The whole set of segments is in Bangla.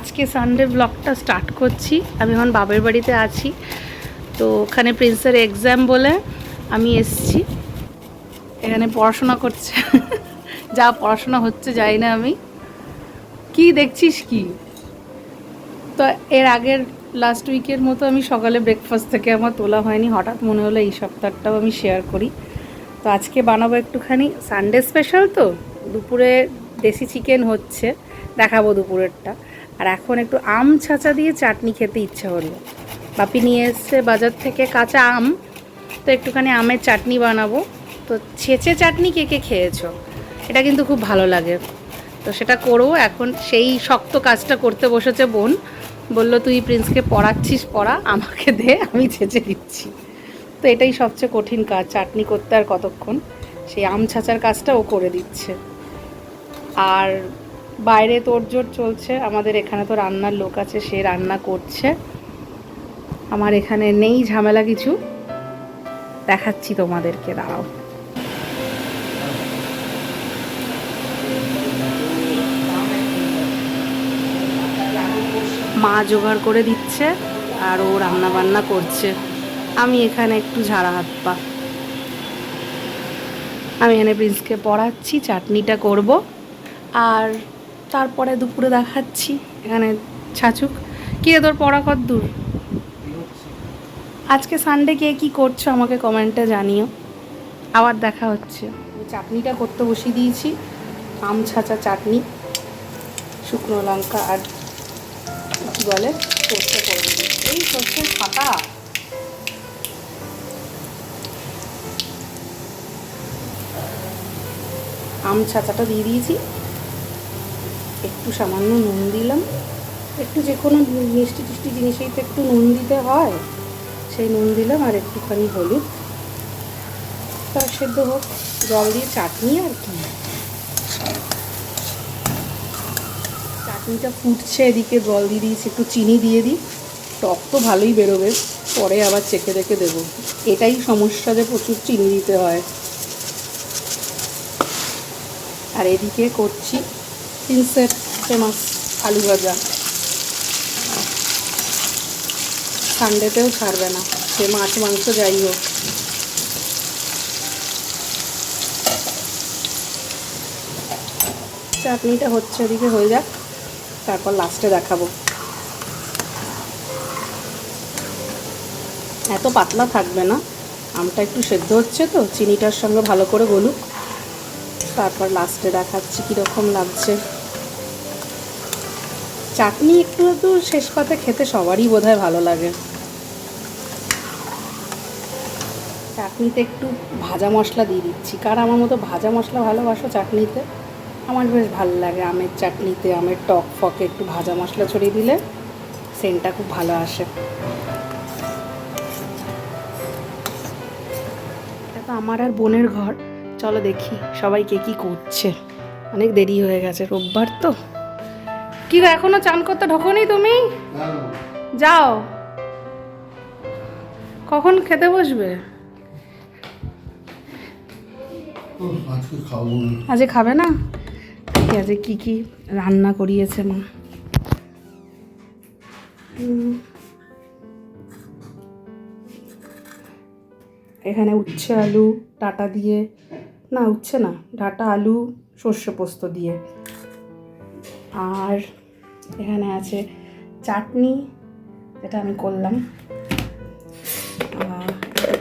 আজকে সানডে ব্লগটা স্টার্ট করছি। আমি এখন বাবার বাড়িতে আছি। তো ওখানে প্রিন্সের এক্সাম বলে আমি এসছি। এখানে পড়াশোনা করছে। যা পড়াশোনা হচ্ছে, যাই না আমি। কি দেখছিস কি? তো এর আগের লাস্ট উইকের মতো আমি সকালে ব্রেকফাস্ট থেকে আমার তোলা হয়নি। হঠাৎ মনে হলো এই সপ্তাহটাও আমি শেয়ার করি। তো আজকে বানাবো একটুখানি সানডে স্পেশাল তো। দুপুরে দেশি চিকেন হচ্ছে। দেখাবো দুপুরেরটা। আর এখন একটু আম ছাঁচা দিয়ে চাটনি খেতে ইচ্ছে হলো। বাপি নিয়ে এসছে বাজার থেকে কাঁচা আম, তো একটুখানি আমের চাটনি বানাবো। তো ছেঁচে চাটনি কে কে খেয়েছো? এটা কিন্তু খুব ভালো লাগে। তো সেটা করব এখন সেই শক্ত কাজটা করতে বসেছে বোন। বলল, তুই প্রিন্সকে পড়াচ্ছিস, পড়া, আমাকে দে, আমি ছেঁচে দিচ্ছি। তো এটাই সবচেয়ে কঠিন কাজ, চাটনি করতে আর কতক্ষণ। সেই আম ছাঁচার কাজটা ও করে দিচ্ছে। আর বাইরে তোড়জোড় চলছে, আমাদের এখানে তো রান্নার লোক আছে, সে রান্না করছে। আমার এখানে নেই ঝামেলা কিছু। দেখাচ্ছি তোমাদেরকে, দাঁড়াও। মা জোগাড় করে দিচ্ছে আর ও রান্না বান্না করছে। আমি এখানে একটু ঝাড়া হাত পা। আমি এখানে প্রিন্সকে পড়াচ্ছি, চাটনিটা করব। আর তারপরে দুপুরে দেখাচ্ছি এখানে ছাচুক। কে তোর পড়া কত দূর? আজকে সানডে কে কী করছ আমাকে কমেন্টে জানিও। আবার দেখা হচ্ছে। চাটনিটা করতে বসিয়ে দিয়েছি। আম ছাঁচা চাটনি, শুকনো লঙ্কা আর কী বলে, সর্ষে এই সর্ষের ফাটা আম ছাঁচাটা দিয়ে দিয়েছি। একটু সামান্য নুন দিলাম। একটু যে কোনো মিষ্টি টিষ্টি জিনিসেই তো একটু নুন দিতে হয়। সেই নুন দিলাম আর একটুখানি হলুদ। তার সেদ্ধ হোক, জল দিয়ে চাটনি আর কি। চাটনিটা ফুটছে এদিকে, জল দিয়ে দিয়েছি, একটু চিনি দিয়ে দিই। টক তো ভালোই বেরোবে, পরে আবার চেখে দেখে দেবো। এটাই সমস্যা যে প্রচুর চিনি দিতে হয়। আর এদিকে করছি প্রিন্সের ফেমাস আলু ভাজা। সানডেতেও ছাড়বে না। সে মাছ, মাংস যাই হোক। চাটনিটা হচ্ছে ওদিকে হয়ে যাক। তারপর লাস্টে দেখাবো। এত পাতলা থাকবে না। আমটা একটু সেদ্ধ হচ্ছে তো, চিনিটার সঙ্গে ভালো করে গলুক। তারপর লাস্টে দেখাচ্ছি কীরকম লাগছে। চাটনি একটু একটু শেষ কথা খেতে সবারই বোধহয় ভালো লাগে। চাটনিতে একটু ভাজা মশলা দিয়ে দিচ্ছি। কার আমার মতো ভাজা মশলা ভালোবাসো চাটনিতে? আমার বেশ ভালো লাগে আমের চাটনিতে, আমের টক ফকে একটু ভাজা মশলা ছড়িয়ে দিলে সেন্টটা খুব ভালো আসে। এটা তো আমার আর বোনের ঘর। চলো দেখি সবাই কে কী করছে। অনেক দেরি হয়ে গেছে। রোববার তো? কি এখনও চান করতে ঢোকনি তুমি? যাও। কখন খেতে বসবে? আজকে খাব না? আজকে ঠিক আছে কি কি রান্না করিয়েছে মা। এখানে উচ্ছে আলু, ডাটা দিয়ে। না, উচ্ছে না, ডাটা, আলু, সর্ষে পোস্ত দিয়ে। আর এখানে আছে চাটনি, যেটা আমি করলাম।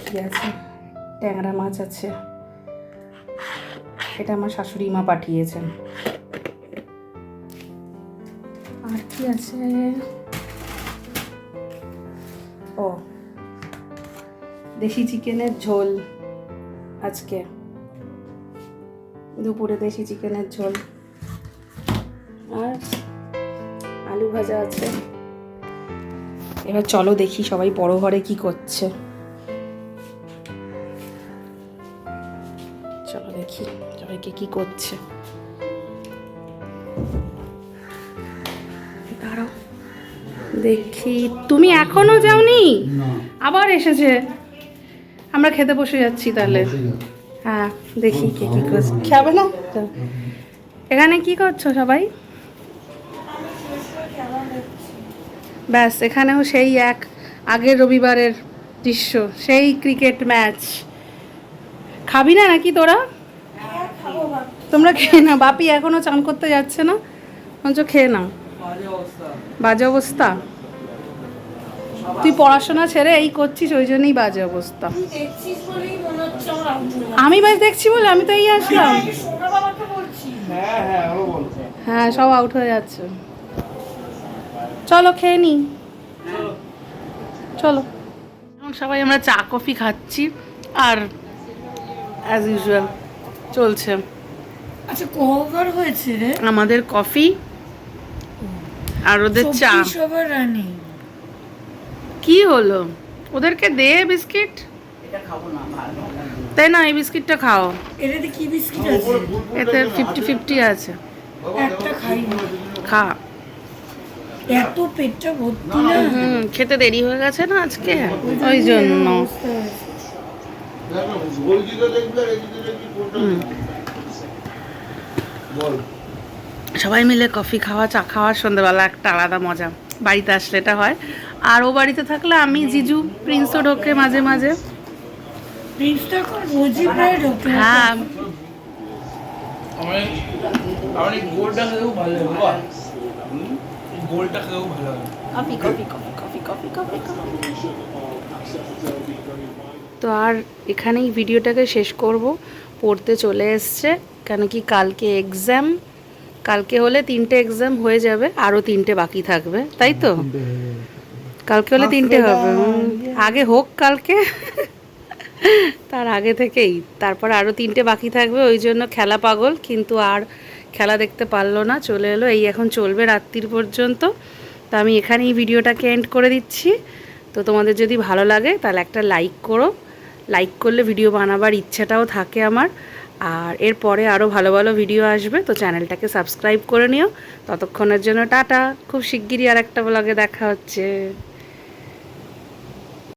কি আছে? ট্যাংরা মাছ আছে। এটা আমার শাশুড়ি মা পাঠিয়েছেন। আর কি আছে? ও, দেশি চিকেনের ঝোল আজকে। দুপুরে দেশি চিকেনের ঝোল। আর আলু ভাজা আছে। এবার চলো দেখি সবাই বড় ঘরে কি করছে। চলো দেখি সবাইকে কি করছে। দাঁড়াও দেখি। তুমি এখনও যাওনি? আবার এসেছে। আমরা খেতে বসে যাচ্ছি তাহলে। হ্যাঁ দেখি কে কি করছে। খাবে না? এখানে কি করছ সবাই? ব্যাস এখানেও সেই এক আগের রবিবারের দৃশ্য সেই ক্রিকেট ম্যাচ। খাবি না নাকি তোরা? তোমরা খেয়ে না বাপি এখনও চান করতে যাচ্ছে না। বলছো খেয়ে নাও। বাজে অবস্থা। তুই পড়াশোনা ছেড়ে এই করছিস ওই জন্যই বাজে অবস্থা। হয়ে আমি বাস দেখছি বলে আমি তো এই আসলাম। বাবাকে বলছি। হ্যাঁ সব আউট হয়ে যাচ্ছে। চলো খেয়ে নি। চলো। এখন সবাই আমরা চা কফি খাচ্ছি আর অ্যাজ ইউজুয়াল চলছে। আচ্ছা কবার হয়েছে রে। আমাদের কফি আর ওদের চা। ওভার রানি। কি হলো? ওদেরকে দে বিস্কিট। তাই না এই বিস্কিটটা খাও। এটাতে কি বিস্কিট আছে? এতে ফিফটি ফিফটি আছে। একটা খাই না। খা। এত পেটটা ভর্তি না। হুম খেতে দেরি হয়ে গেছে না আজকে? ওই জন্য। সবাই মিলে কফি খাওয়া চা খাওয়া সন্ধ্যাবেলা একটা আলাদা মজা। বাড়িতে আসলে এটা হয়। আর ও বাড়িতে থাকলে আমি জিজু প্রিন্সও ঢোকে মাঝে মাঝে। হ্যাঁ। আমার গোলটা খেতেও ভালো লাগে coffee coffee coffee coffee coffee coffee তো আর এখানেই ভিডিওটাকে শেষ করব। পড়তে চলে এসছে কেন কি কালকে এক্সাম কালকে হলে তিনটে এক্সাম হয়ে যাবে আরও তিনটে বাকি থাকবে তাই তো? কালকে হলে তিনটে হবে। হুম, আগে হোক কালকে। তার আগে থেকেই। তারপর আরও তিনটে বাকি থাকবে ওই জন্য খেলা পাগল কিন্তু আর খেলা দেখতে পারল না, চলে এলো। এই এখন চলবে রাত্রির পর্যন্ত। তো আমি এখানেই ভিডিওটাকে এন্ড করে দিচ্ছি। তো তোমাদের যদি ভালো লাগে, তাহলে একটা লাইক করো। লাইক করলে ভিডিও বানাবার ইচ্ছাটাও থাকে আমার। আর এরপরে আরও ভালো ভালো ভিডিও আসবে, তো চ্যানেলটাকে সাবস্ক্রাইব করে নিও। ততক্ষণের জন্য টাটা। খুব শিগগিরই আর একটা ব্লগে দেখা হচ্ছে।